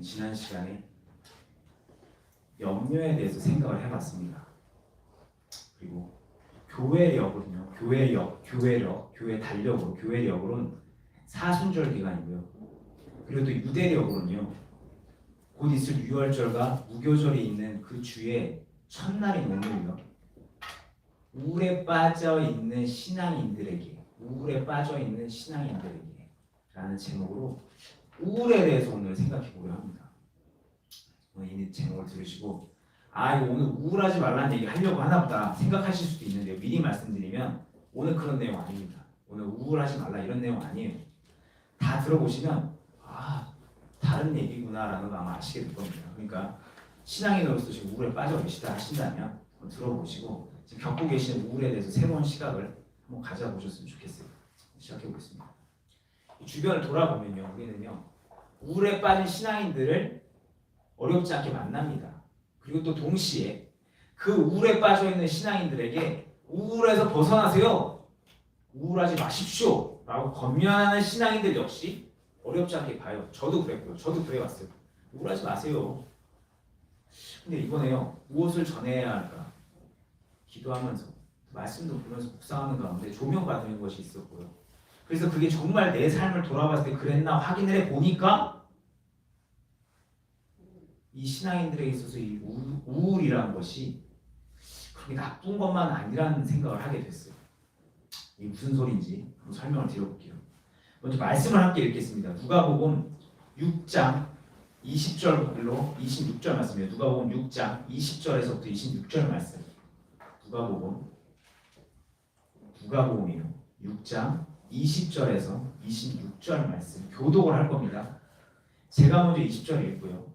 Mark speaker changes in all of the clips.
Speaker 1: 지난 시간에 염려에 대해서 생각을 해봤습니다. 그리고 교회력은요, 교회력, 교회력, 교회 달력으로, 교회력으로는 사순절 기간이고요. 그리고 또 유대력으로는요, 곧 있을 유월절과 무교절이 있는 그 주의 첫날인 오늘이요. 우울에 빠져 있는 신앙인들에게, 우울에 빠져 있는 신앙인들에게 라는 제목으로 우울에 대해서 오늘 생각해 보려 합니다. 오늘 이 제목을 들으시고 아 오늘 우울하지 말라는 얘기 하려고 하나 보다 생각하실 수도 있는데요. 미리 말씀드리면 오늘 그런 내용 아닙니다. 오늘 우울하지 말라 이런 내용 아니에요. 다 들어보시면 아 다른 얘기구나라는 거 아마 아시게 될 겁니다. 그러니까 신앙인으로서 지금 우울에 빠져 계시다 하신다면 들어보시고 지금 겪고 계시는 우울에 대해서 새로운 시각을 한번 가져보셨으면 좋겠어요. 시작해 보겠습니다. 주변을 돌아보면요, 우리는요 우울에 빠진 신앙인들을 어렵지 않게 만납니다. 그리고 또 동시에 그 우울에 빠져 있는 신앙인들에게 우울에서 벗어나세요. 우울하지 마십시오. 라고 권면하는 신앙인들 역시 어렵지 않게 봐요. 저도 그랬고요. 저도 그래왔어요. 우울하지 마세요. 근데 이번에요. 무엇을 전해야 할까? 기도하면서 말씀도 보면서 묵상하는 가운데 조명받는 것이 있었고요. 그래서 그게 정말 내 삶을 돌아봤을 때 그랬나 확인을 해 보니까 이 신앙인들에게 있어서 이 우울, 우울이라는 것이 그렇게 나쁜 것만 아니라는 생각을 하게 됐어요. 이게 무슨 소리인지 설명을 드려볼게요. 먼저 말씀을 함께 읽겠습니다. 누가복음 6장 20절로 26절 말씀이에요. 누가복음 6장 20절에서부터 26절 말씀. 누가복음 누가복음이요. 6장 20절에서 26절 말씀 교독을 할 겁니다. 제가 먼저 20절 읽고요.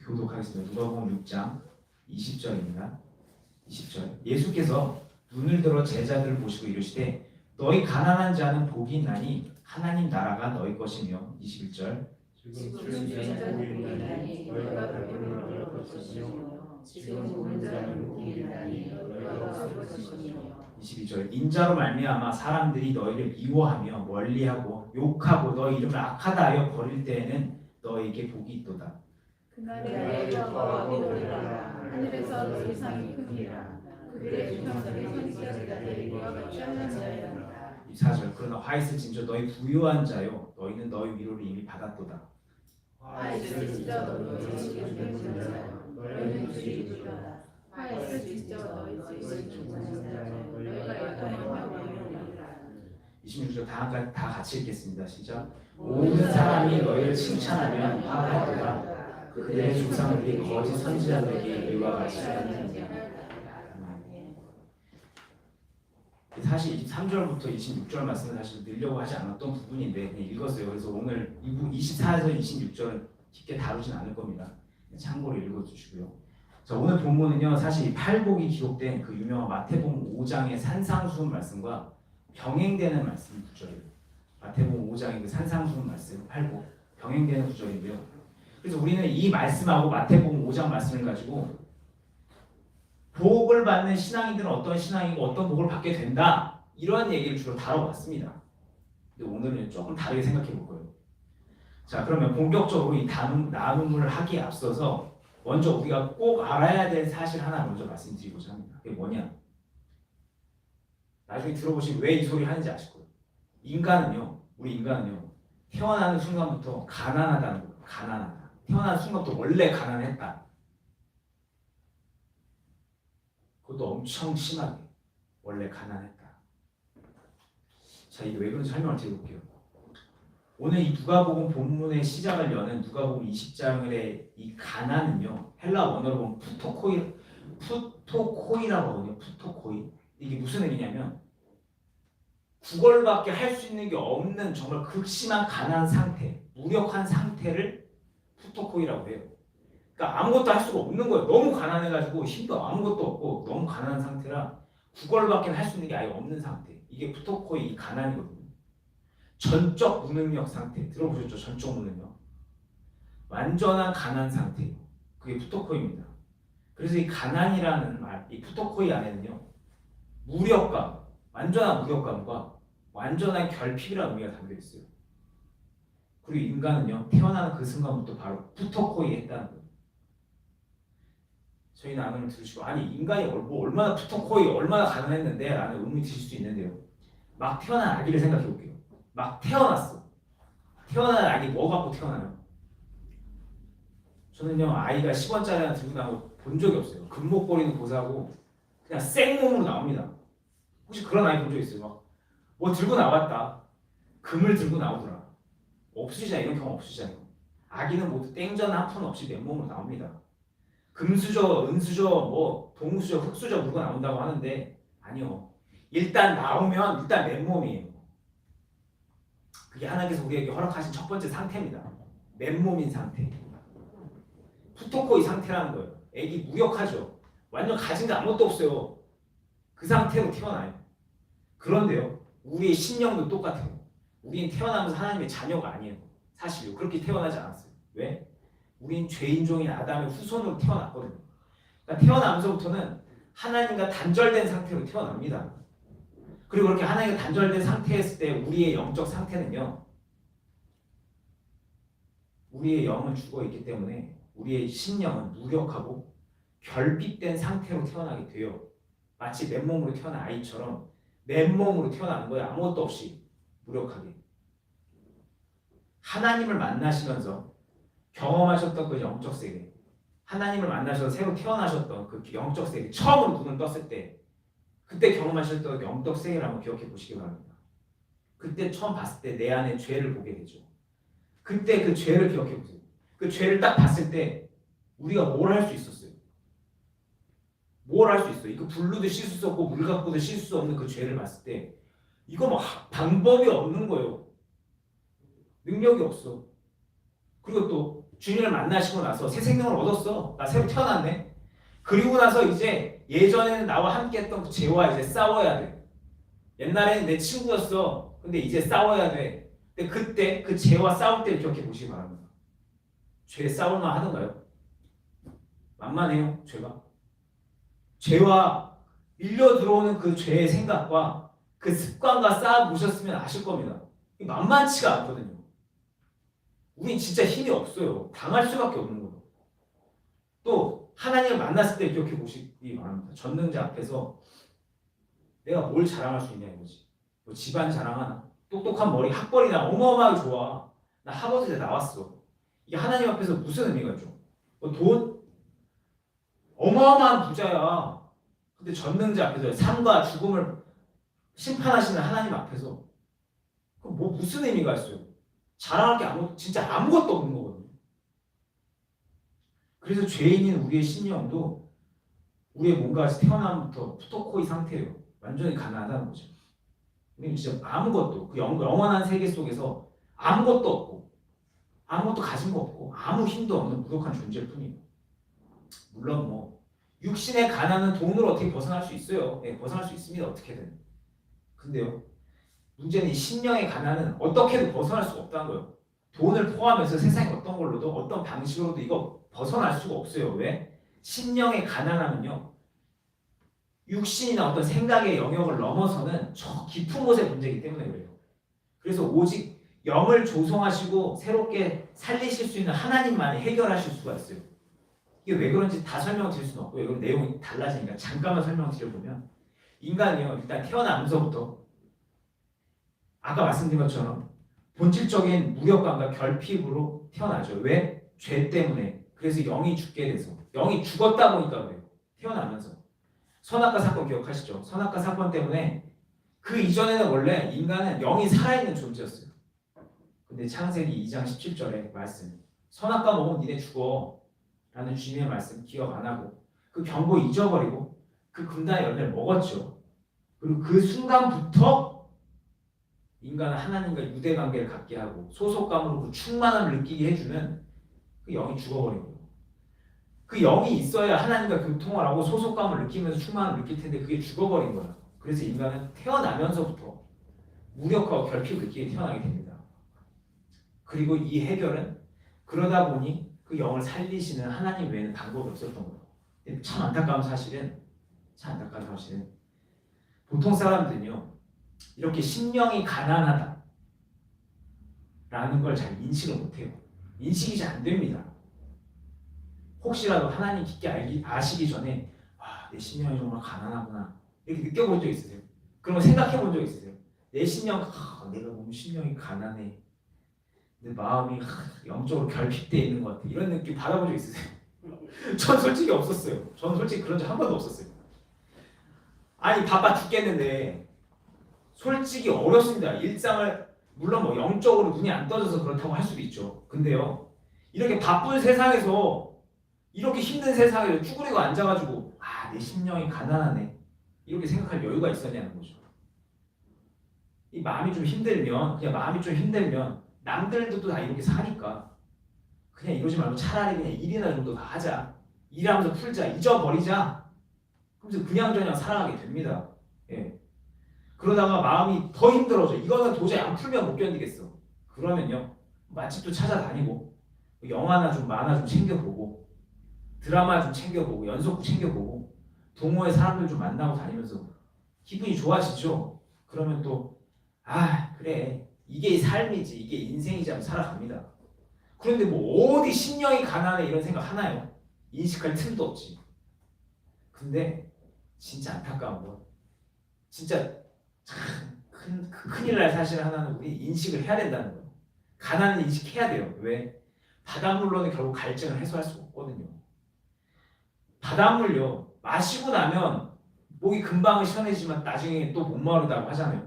Speaker 1: 교독하겠습니다. 누가복음 6장 20절입니다. 20절. 예수께서 눈을 들어 제자들을 보시고 이르시되 너희 가난한 자는 복이 있나니 하나님 나라가 너희 것이며 21절.
Speaker 2: 지금 지금
Speaker 1: 22절. 인자로 말미암아 사람들이 너희를 미워하며 멀리하고 욕하고 너희 이름을 악하다 하여 버릴 때에는 너희에게 복이 있도다.
Speaker 2: 그날에 너희가 기도리라. 하늘에서 너희 상이 크니라. 그들의 주평들이 선지자들과 대리와 같이 하는 자였다
Speaker 1: 24절. 그러나 화 있을 진저 너희 부유한 자요. 너희는 너희 위로를 이미 받았도다.
Speaker 2: 화있을 진저 너희 지식을 주는 자여 너희는 주의 주 다 화있을 진저 너희 지식을 주는 자여 너희가 약함하며 영원이라
Speaker 1: 26절 다, 가- 다 같이 읽겠습니다. 시작. 모든 사람이 너희를 칭찬하면 화하도다. 그들의 조상들이 거짓 선지자들에게 이와 같이 하는 사실 23절부터 26절 말씀을 사실 늘려고 하지 않았던 부분인데 읽었어요. 그래서 오늘 24에서 26절은 깊게 다루진 않을 겁니다. 참고로 읽어주시고요. 자 오늘 본문은요 사실 이 팔복이 기록된 그 유명한 마태복음 5장의 산상수훈 말씀과 병행되는 말씀 구절이에요. 마태복음 5장의 그 산상수훈 말씀 팔복 병행되는 구절인데요. 그래서 우리는 이 말씀하고 마태복음 5장 말씀을 가지고 복을 받는 신앙인들은 어떤 신앙이고 어떤 복을 받게 된다 이런 얘기를 주로 다뤄봤습니다. 근데 오늘은 조금 다르게 생각해 볼 거예요. 자 그러면 본격적으로 이 나눔, 나눔을 하기에 앞서서 먼저 우리가 꼭 알아야 될 사실 하나 먼저 말씀드리고자 합니다. 그게 뭐냐? 나중에 들어보시면 왜 이 소리 하는지 아실 거예요. 인간은요, 우리 인간은요, 태어나는 순간부터 가난하다는 거예요. 가난하다. 태어나는 순간부터 원래 가난했다. 그것도 엄청 심하게 원래 가난했다. 자 이게 왜 그런지 설명을 드려볼게요. 오늘 이 누가복음 본문의 시작을 여는 누가복음 20장의 이 가난은요 헬라 원어로 보면 푸토코이 푸토코이라고 하거든요. 푸토코이 이게 무슨 의미냐면 구걸밖에 할 수 있는 게 없는 정말 극심한 가난 상태, 무력한 상태를 푸토코이라고 해요. 그러니까 아무것도 할 수가 없는 거예요. 너무 가난해가지고 힘도 아무것도 없고 너무 가난한 상태라 구걸밖에 할 수 있는 게 아예 없는 상태. 이게 푸토코이 이 가난이거든요. 전적 무능력 상태 들어보셨죠? 전적 무능력. 완전한 가난 상태. 그게 푸토코이입니다. 그래서 이 가난이라는 말, 이 푸토코이 안에는요 무력감, 완전한 무력감과 완전한 결핍이라는 의미가 담겨 있어요. 그리고 인간은요 태어나는 그 순간부터 바로 푸토코이 했다는 거예요. 저희 나눔을 들으시고 아니 인간이 얼- 뭐 얼마나 푸토코이 얼마나 가능했는데 라는 의문이 드실 수 있는데요. 막 태어난 아기를 생각해 볼게요. 막 태어났어. 태어난 아기 뭐 갖고 태어나요? 저는요 아이가 10원짜리 하나 들고 거본 적이 없어요. 금목걸이는 고사고 그냥 생몸으로 나옵니다. 혹시 그런 아이 본 적 있어요? 막 뭐 들고 나왔다. 금을 들고 나오더라. 없으시잖아요. 이런 경험 없으시잖아요. 아기는 모두 땡전 한 푼 없이 맨몸으로 나옵니다. 금수저, 은수저, 뭐 동수저, 흑수저 물고 나온다고 하는데 아니요. 일단 나오면 일단 맨몸이에요. 그게 하나님께서 우리에게 허락하신 첫 번째 상태입니다. 맨몸인 상태. 푸토코이 상태라는 거예요. 애기 무력하죠. 완전 가진 게 아무것도 없어요. 그 상태로 태어나요. 그런데요, 우리의 신령도 똑같아요. 우리는 태어나면서 하나님의 자녀가 아니에요. 사실요. 그렇게 태어나지 않았어요. 왜? 우린 죄인종인 아담의 후손으로 태어났거든요. 그러니까 태어나면서부터는 하나님과 단절된 상태로 태어납니다. 그리고 그렇게 하나님과 단절된 상태였을 때 우리의 영적 상태는요. 우리의 영은 죽어 있기 때문에 우리의 신령은 무력하고 결핍된 상태로 태어나게 돼요. 마치 맨몸으로 태어난 아이처럼 맨몸으로 태어나는 거예요. 아무것도 없이 무력하게. 하나님을 만나시면서 경험하셨던 그 영적 세계, 하나님을 만나셔서 새로 태어나셨던 그 영적 세계, 처음으로 눈을 떴을 때, 그때 경험하셨던 영적 세계를 한번 기억해 보시기 바랍니다. 그때 처음 봤을 때 내 안에 죄를 보게 되죠. 그때 그 죄를 기억해 보세요. 그 죄를 딱 봤을 때 우리가 뭘 할 수 있었어요? 뭘 할 수 있어요? 이거 불로도 씻을 수 없고 물 갖고도 씻을 수 없는 그 죄를 봤을 때 이거 뭐 하- 방법이 없는 거예요. 능력이 없어. 그리고 또 주님을 만나시고 나서 새 생명을 얻었어. 나 새로 태어났네. 그리고 나서 이제 예전에는 나와 함께 했던 그 죄와 이제 싸워야 돼. 옛날에는 내 친구였어. 근데 이제 싸워야 돼. 근데 그때 그 죄와 싸울 때를 기억해 보시기 바랍니다. 죄 싸울만 하던가요? 만만해요, 죄가. 죄와 밀려 들어오는 그 죄의 생각과 그 습관과 싸워 보셨으면 아실 겁니다. 만만치가 않거든요. 우린 진짜 힘이 없어요. 당할 수밖에 없는 거예요. 또 하나님을 만났을 때 기억해 보시기 바랍니다. 전능자 앞에서 내가 뭘 자랑할 수 있냐 이거지. 뭐 집안 자랑하나? 똑똑한 머리, 학벌이 나 어마어마하게 좋아. 나 하버드대 나왔어. 이게 하나님 앞에서 무슨 의미가 있죠? 뭐 돈? 어마어마한 부자야. 근데 전능자 앞에서 삶과 죽음을 심판하시는 하나님 앞에서 그럼 뭐 무슨 의미가 있어요? 자랑할 게 아무 진짜 아무것도 없는 거거든요. 그래서 죄인인 우리의 신령도 우리의 몸과 태어남부터 푸토코이 상태예요. 완전히 가난하다는 거죠. 우리는 진짜 아무것도 그 영, 영원한 세계 속에서 아무것도 없고 아무것도 가진 거 없고 아무 힘도 없는 무력한 존재일 뿐이에요. 물론 뭐 육신의 가난은 돈으로 어떻게 벗어날 수 있어요. 네, 벗어날 수 있습니다. 어떻게든. 근데요. 문제는 이 신령의 가난은 어떻게든 벗어날 수가 없다는 거예요. 돈을 포함해서 세상의 어떤 걸로도 어떤 방식으로도 이거 벗어날 수가 없어요. 왜? 신령의 가난함은요. 육신이나 어떤 생각의 영역을 넘어서는 저 깊은 곳의 문제이기 때문에 그래요. 그래서 오직 영을 조성하시고 새롭게 살리실 수 있는 하나님만이 해결하실 수가 있어요. 이게 왜 그런지 다 설명 드릴 수는 없고요. 이건 내용이 달라지니까 잠깐만 설명 드려보면 인간이요. 일단 태어나면서부터 아까 말씀드린 것처럼 본질적인 무력감과 결핍으로 태어나죠. 왜? 죄 때문에. 그래서 영이 죽게 돼서. 영이 죽었다 보니까 그래요. 태어나면서. 선악과 사건 기억하시죠? 선악과 사건 때문에 그 이전에는 원래 인간은 영이 살아있는 존재였어요. 근데 창세기 2장 17절에 말씀. 선악과 먹으면 니네 죽어. 라는 주님의 말씀 기억 안 하고 그 경고 잊어버리고 그 금단의 열매를 먹었죠. 그리고 그 순간부터 인간은 하나님과 유대 관계를 갖게 하고 소속감으로 그 충만함을 느끼게 해주는 그 영이 죽어버린 거예요. 그 영이 있어야 하나님과 교통을 하고 소속감을 느끼면서 충만함을 느낄 텐데 그게 죽어버린 거야. 그래서 인간은 태어나면서부터 무력하고 결핍을 느끼게 태어나게 됩니다. 그리고 이 해결은 그러다 보니 그 영을 살리시는 하나님 외에는 방법이 없었던 거예요. 참 안타까운 사실은 참 안타까운 사실은 보통 사람들은요 이렇게 심령이 가난하다 라는 걸 잘 인식을 못해요. 인식이 잘 안 됩니다. 혹시라도 하나님 깊게 알기, 아시기 전에 와, 내 심령이 정말 가난하구나 이렇게 느껴본 적 있으세요? 그런 거 생각해 본 적 있으세요? 내 심령, 아, 내가 너무 심령이 가난해. 내 마음이 하, 영적으로 결핍돼 있는 것 같아. 이런 느낌 받아본 적 있으세요? 전 솔직히 없었어요. 저는 솔직히 그런 적 한 번도 없었어요. 아니 바빠 죽겠는데 솔직히 어렵습니다. 일상을 물론 뭐 영적으로 눈이 안 떠져서 그렇다고 할 수도 있죠. 근데요 이렇게 바쁜 세상에서 이렇게 힘든 세상에 쭈그리고 앉아가지고 아 내 심령이 가난하네 이렇게 생각할 여유가 있었냐는 거죠. 이 마음이 좀 힘들면 그냥 마음이 좀 힘들면 남들도 다 이렇게 사니까 그냥 이러지 말고 차라리 그냥 일이나 정도 다 하자 일하면서 풀자 잊어버리자 그래서 그냥 저냥 살아가게 됩니다. 예. 그러다가 마음이 더 힘들어져 이거는 도저히 안 풀면 못 견디겠어. 그러면요 맛집도 찾아다니고 영화나 좀 만화 좀 챙겨보고 드라마 좀 챙겨보고 연속극 챙겨보고 동호회 사람들 좀 만나고 다니면서 기분이 좋아지죠. 그러면 또 아 그래 이게 삶이지 이게 인생이지 하면 살아갑니다. 그런데 뭐 어디 신령이 가난해 이런 생각 하나요? 인식할 틈도 없지. 근데 진짜 안타까운 건 진짜 참 큰 큰일 날 사실 하나는 우리 인식을 해야 된다는 거예요. 가난을 인식해야 돼요. 왜? 바닷물로는 결국 갈증을 해소할 수 없거든요. 바닷물요 마시고 나면 목이 금방 시원해지만 나중에 또 목마르다고 하잖아요.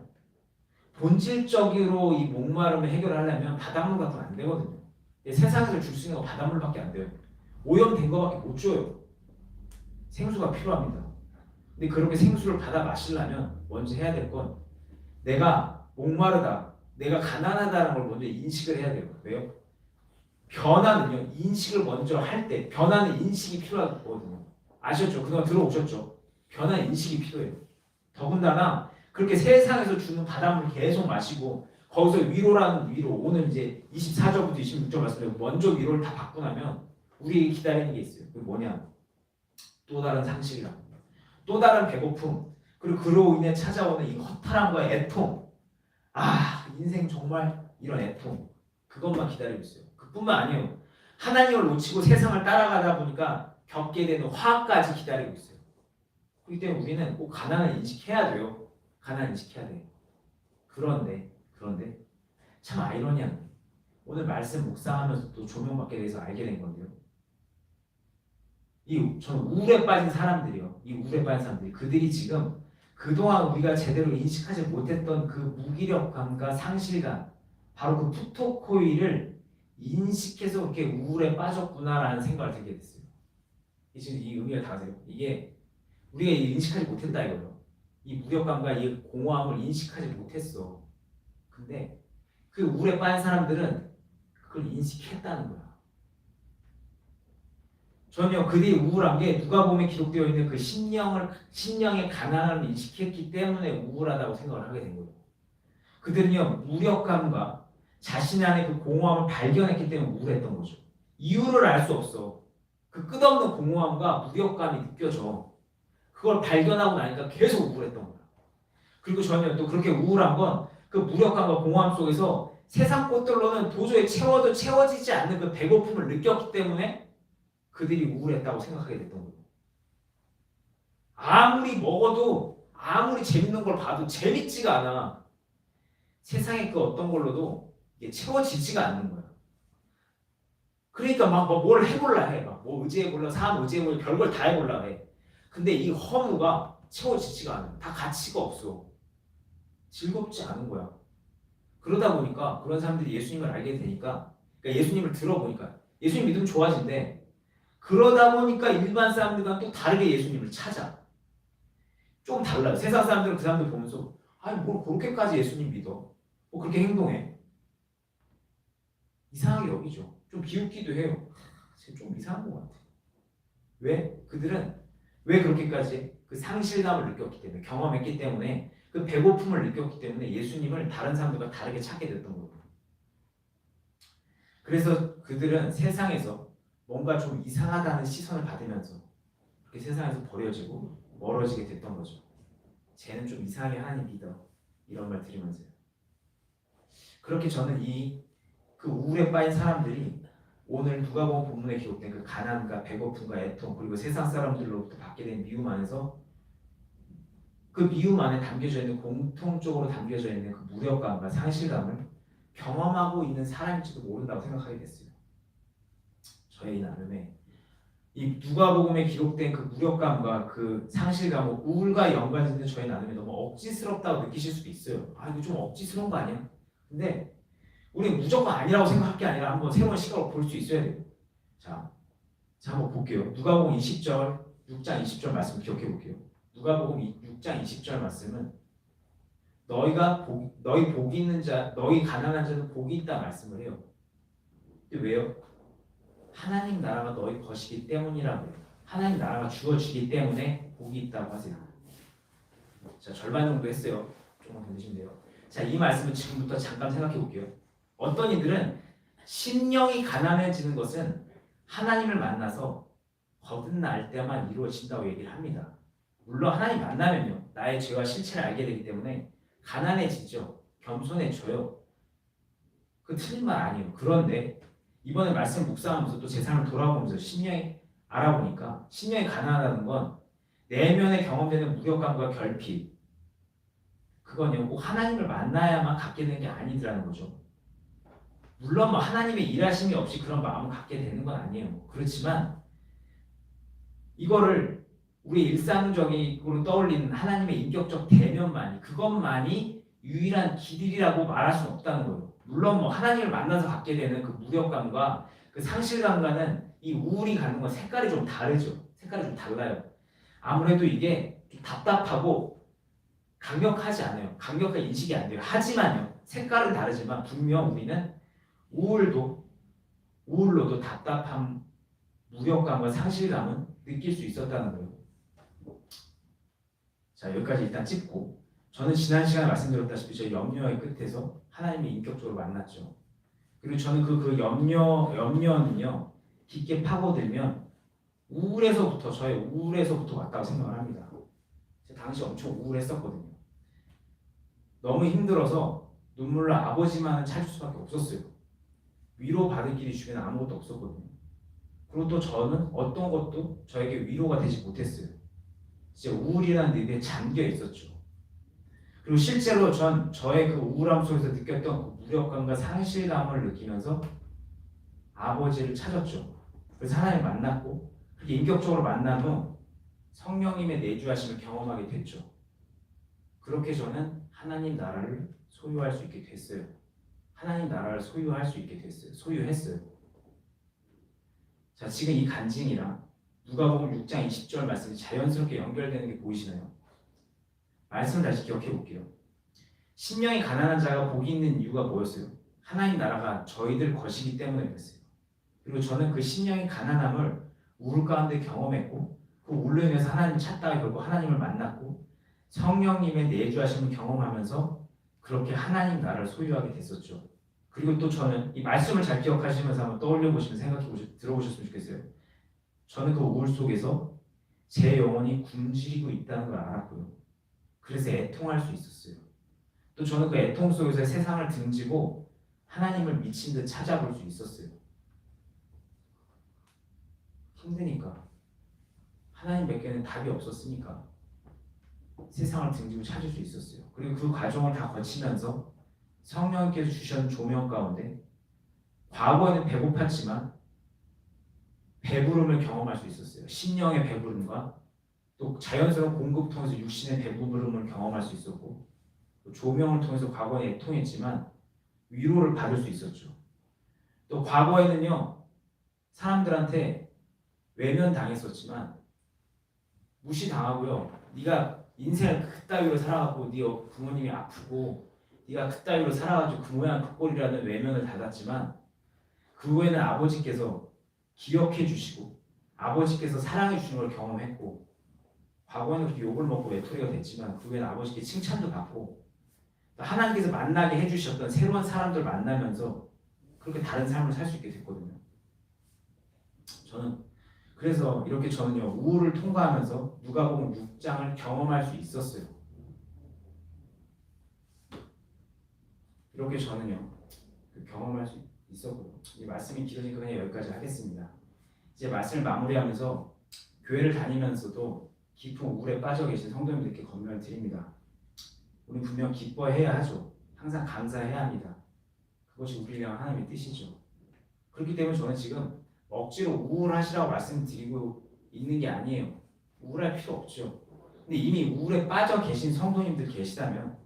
Speaker 1: 본질적으로 이 목마름을 해결하려면 바닷물 갖고는 안 되거든요. 세상에서 줄 수 있는 건 바닷물밖에 안 돼요. 오염된 거밖에 못 줘요. 생수가 필요합니다. 근데 그렇게 생수를 받아 마시려면 먼저 해야 될 건 내가 목마르다, 내가 가난하다는 걸 먼저 인식을 해야 돼요. 왜요? 변화는요 인식을 먼저 할 때 변화는 인식이 필요하거든요. 아셨죠? 그동안 들어오셨죠? 변화 인식이 필요해요. 더군다나 그렇게 세상에서 주는 바닷물 계속 마시고 거기서 위로라는 위로 오늘 이제 24절부터 26절 말씀드리고 먼저 위로를 다 받고 나면 우리에게 기다리는 게 있어요. 그게 뭐냐? 또 다른 상실이라. 또 다른 배고픔. 그리고 그로 인해 찾아오는 이 허탈함과 애통. 아, 인생 정말 이런 애통. 그것만 기다리고 있어요. 그뿐만 아니에요. 하나님을 놓치고 세상을 따라가다 보니까 겪게 되는 화까지 기다리고 있어요. 그렇기 때문에 우리는 꼭 가난을 인식해야 돼요. 가난을 인식해야 돼. 그런데 그런데 참 아이러니한 게 오늘 말씀 묵상하면서 또 조명받게 돼서 알게 된 건데요. 이 저는 우울에 빠진 사람들이요. 이 우울에 빠진 사람들이 그들이 지금 그동안 우리가 제대로 인식하지 못했던 그 무기력감과 상실감, 바로 그 푸토코이를 인식해서 그렇게 우울에 빠졌구나라는 생각을 들게 됐어요. 이 지금 이 의미가 다세요. 이게 우리가 인식하지 못했다 이거예요. 이 무력감과 이 공허함을 인식하지 못했어. 근데 그 우울에 빠진 사람들은 그걸 인식했다는 거야. 전혀 그들이 우울한 게 누가 보면 기록되어 있는 그 신령을 신령의 가난함을 인식했기 때문에 우울하다고 생각을 하게 된 거예요. 그들은요 무력감과 자신 안의 그 공허함을 발견했기 때문에 우울했던 거죠. 이유를 알 수 없어. 그 끝없는 공허함과 무력감이 느껴져. 그걸 발견하고 나니까 계속 우울했던 거야. 그리고 저는 또 그렇게 우울한 건 그 무력감과 공허함 속에서 세상 것들로는 도저히 채워도 채워지지 않는 그 배고픔을 느꼈기 때문에 그들이 우울했다고 생각하게 됐던 거예요. 아무리 먹어도 아무리 재밌는 걸 봐도 재밌지가 않아. 세상의 그 어떤 걸로도 이게 채워지지가 않는 거야. 그러니까 막 뭘 해볼라 해. 막 뭐 의지해볼라, 삶 의지해볼라, 별걸 다 해볼라 해. 근데 이 허무가 채워지지가 않아. 다 가치가 없어. 즐겁지 않은 거야. 그러다 보니까 그런 사람들이 예수님을 알게 되니까, 그러니까 예수님을 들어보니까 예수님 믿으면 좋아진대. 그러다 보니까 일반 사람들과 또 다르게 예수님을 찾아. 좀 달라요. 세상 사람들은 그 사람들 보면서 아니 뭘 그렇게까지 예수님 믿어? 뭐 그렇게 행동해? 이상하게 여기죠. 좀 비웃기도 해요. 쟤좀 이상한 것 같아. 왜? 그들은 왜 그렇게까지 그 상실감을 느꼈기 때문에 경험했기 때문에 그 배고픔을 느꼈기 때문에 예수님을 다른 사람들과 다르게 찾게 됐던 거예요. 그래서 그들은 세상에서 뭔가 좀 이상하다는 시선을 받으면서 그렇게 세상에서 버려지고 멀어지게 됐던 거죠. 쟤는 좀 이상하게 하나님 믿어 이런 말 들으면서요. 그렇게 저는 이 그 우울에 빠진 사람들이 오늘 누가복음 본문에 기록된 그 가난과 배고픔과 애통 그리고 세상 사람들로부터 받게 된 미움 안에서 그 미움 안에 담겨져 있는 공통적으로 담겨져 있는 그 무력감과 상실감을 경험하고 있는 사람일지도 모른다고 생각하게 됐어요. 저의 이 나름에 이 누가복음에 기록된 그 무력감과 그 상실감, 우울과 연관되는 저의 나름이 너무 억지스럽다고 느끼실 수도 있어요. 아 이거 좀 억지스러운 거 아니야? 근데 우리 무조건 아니라고 생각할 게 아니라 한번 새로운 시각으로 볼 수 있어야 돼요. 자, 자 한번 볼게요. 누가복음 20절, 6장 20절 말씀 기억해 볼게요. 누가복음 6장 20절 말씀은 너희가 복, 너희 복 있는 자, 너희 가난한 자는 복이 있다 말씀을 해요. 근데 왜요? 하나님 나라가 너희 것이기 때문이라고요. 하나님 나라가 주어지기 때문에 복이 있다고 하세요. 자 절반 정도 했어요. 조금 더 드시면 돼요. 자이 말씀은 지금부터 잠깐 생각해 볼게요. 어떤 이들은 심령이 가난해지는 것은 하나님을 만나서 거듭날 때만 이루어진다고 얘기를 합니다. 물론 하나님 만나면요 나의 죄와 실체를 알게 되기 때문에 가난해지죠 겸손해져요 그 틀린 말 아니에요 그런데 이번에 말씀 묵상하면서 또 제 삶을 돌아보면서 심령이 알아보니까 심령이 가난하다는 건 내면에 경험되는 무력감과 결핍. 그건요 꼭 하나님을 만나야만 갖게 되는 게 아니더라는 거죠. 물론 뭐 하나님의 일하심이 없이 그런 마음을 갖게 되는 건 아니에요. 그렇지만 이거를 우리 일상적으로 떠올리는 하나님의 인격적 대면만이 그것만이 유일한 길이라고 말할 수는 없다는 거예요. 물론 뭐 하나님을 만나서 갖게 되는 그 무력감과 그 상실감과는 이 우울이 가는 건 색깔이 좀 다르죠. 색깔이 좀 달라요. 아무래도 이게 좀 답답하고 강력하지 않아요. 강력한 인식이 안 돼요. 하지만요. 색깔은 다르지만 분명 우리는 우울도 우울로도 답답함, 무력감과 상실감은 느낄 수 있었다는 거예요. 자 여기까지 일단 찍고 저는 지난 시간에 말씀드렸다시피 저 염려의 끝에서 하나님을 인격적으로 만났죠. 그리고 저는 그, 그 염려, 염려는요 깊게 파고들면 우울에서부터 저의 우울에서부터 왔다고 생각을 합니다. 당시 엄청 우울했었거든요. 너무 힘들어서 눈물로 아버지만을 찾을 수밖에 없었어요. 위로 받을 길이 주변에 아무것도 없었거든요. 그리고 또 저는 어떤 것도 저에게 위로가 되지 못했어요. 진짜 우울이라는 늪에 잠겨 있었죠. 그리고 실제로 전 저의 그 우울함 속에서 느꼈던 그 무력감과 상실감을 느끼면서 아버지를 찾았죠. 그래서 하나님 만났고 그렇게 인격적으로 만난 후 성령님의 내주하심을 경험하게 됐죠. 그렇게 저는 하나님 나라를 소유할 수 있게 됐어요. 하나님 나라를 소유할 수 있게 됐어요. 소유했어요. 자, 지금 이 간증이랑 누가복음 6장 20절 말씀이 자연스럽게 연결되는 게 보이시나요? 말씀을 다시 기억해 볼게요. 심령이 가난한 자가 복이 있는 이유가 뭐였어요? 하나님 나라가 저희들 것이기 때문에 그랬어요. 그리고 저는 그 심령이 가난함을 우울 가운데 경험했고 그 우울로 인해서 하나님을 찾다가 결국 하나님을 만났고 성령님의 내주하심을 경험하면서 그렇게 하나님 나라를 소유하게 됐었죠. 그리고 또 저는 이 말씀을 잘 기억하시면서 한번 떠올려 보시면 생각해 보시 들어보셨으면 좋겠어요. 저는 그 우울 속에서 제 영혼이 굶주리고 있다는 걸 알았고요. 그래서 애통할 수 있었어요. 또 저는 그 애통 속에서 세상을 등지고 하나님을 미친 듯 찾아볼 수 있었어요. 힘드니까 하나님 뵙게는 답이 없었으니까 세상을 등지고 찾을 수 있었어요. 그리고 그 과정을 다 거치면서 성령께서 주신 조명 가운데 과거에는 배고팠지만 배부름을 경험할 수 있었어요. 신령의 배부름과 또 자연스러운 공급 통해서 육신의 배부름을 경험할 수 있었고 또 조명을 통해서 과거에 애통했지만 위로를 받을 수 있었죠. 또 과거에는요 사람들한테 외면 당했었지만 무시 당하고요. 네가 인생을 그따위로 살아갖고 네 부모님이 아프고 네가 그따위로 살아가지고 그 모양 그 꼴이라는 외면을 닫았지만 그 후에는 아버지께서 기억해 주시고 아버지께서 사랑해 주시는 걸 경험했고 과거에는 그렇게 욕을 먹고 외톨이가 됐지만 그 후에는 아버지께 칭찬도 받고 또 하나님께서 만나게 해주셨던 새로운 사람들 만나면서 그렇게 다른 삶을 살 수 있게 됐거든요. 저는 그래서 이렇게 저는요 우울을 통과하면서 누가복음 6장을 경험할 수 있었어요. 이렇게 저는요 그 경험할 수 있었고요. 이 말씀이 길으니까 그냥 여기까지 하겠습니다. 이제 말씀을 마무리하면서 교회를 다니면서도 깊은 우울에 빠져 계신 성도님들께 권면을 드립니다. 우리 분명 기뻐해야 하죠. 항상 감사해야 합니다. 그것이 우리를 향한 하나님의 뜻이죠. 그렇기 때문에 저는 지금 억지로 우울하시라고 말씀드리고 있는 게 아니에요. 우울할 필요 없죠. 근데 이미 우울에 빠져 계신 성도님들 계시다면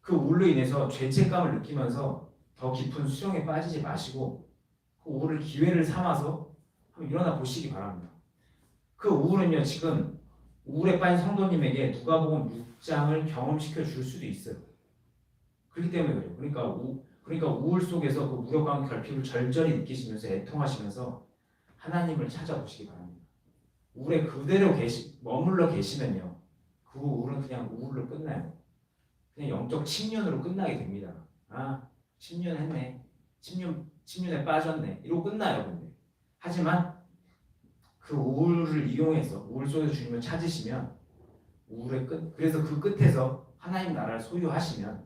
Speaker 1: 그 우울로 인해서 죄책감을 느끼면서 더 깊은 수렁에 빠지지 마시고 그 우울을 기회를 삼아서 한번 일어나 보시기 바랍니다. 그 우울은요 지금 우울에 빠진 성도님에게 누가복음 6장을 경험시켜 줄 수도 있어요. 그렇기 때문에 그래요. 그러니까 우 그러니까 우울 속에서 그 무력감 결핍을 절절히 느끼시면서 애통하시면서 하나님을 찾아보시기 바랍니다. 우울에 그대로 계시 머물러 계시면요 그 우울은 그냥 우울로 끝나요. 그냥 영적 침륜으로 끝나게 됩니다. 아 침륜했네, 침륜 침륜에 빠졌네 이러고 끝나요. 근데 하지만 그 우울을 이용해서 우울 속에서 주님을 찾으시면 우울의 끝 그래서 그 끝에서 하나님 나라를 소유하시면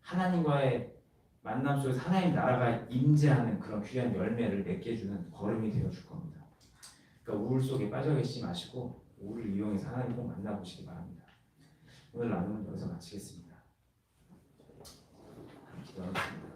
Speaker 1: 하나님과의 만남 속에서 하나님 나라가 임재하는 그런 귀한 열매를 맺게 해주는 걸음이 되어 줄 겁니다. 그러니까 우울 속에 빠져 계시지 마시고 우울을 이용해서 하나님 꼭 만나보시기 바랍니다. 오늘 나눔은 여기서 마치겠습니다. 기도하겠습니다.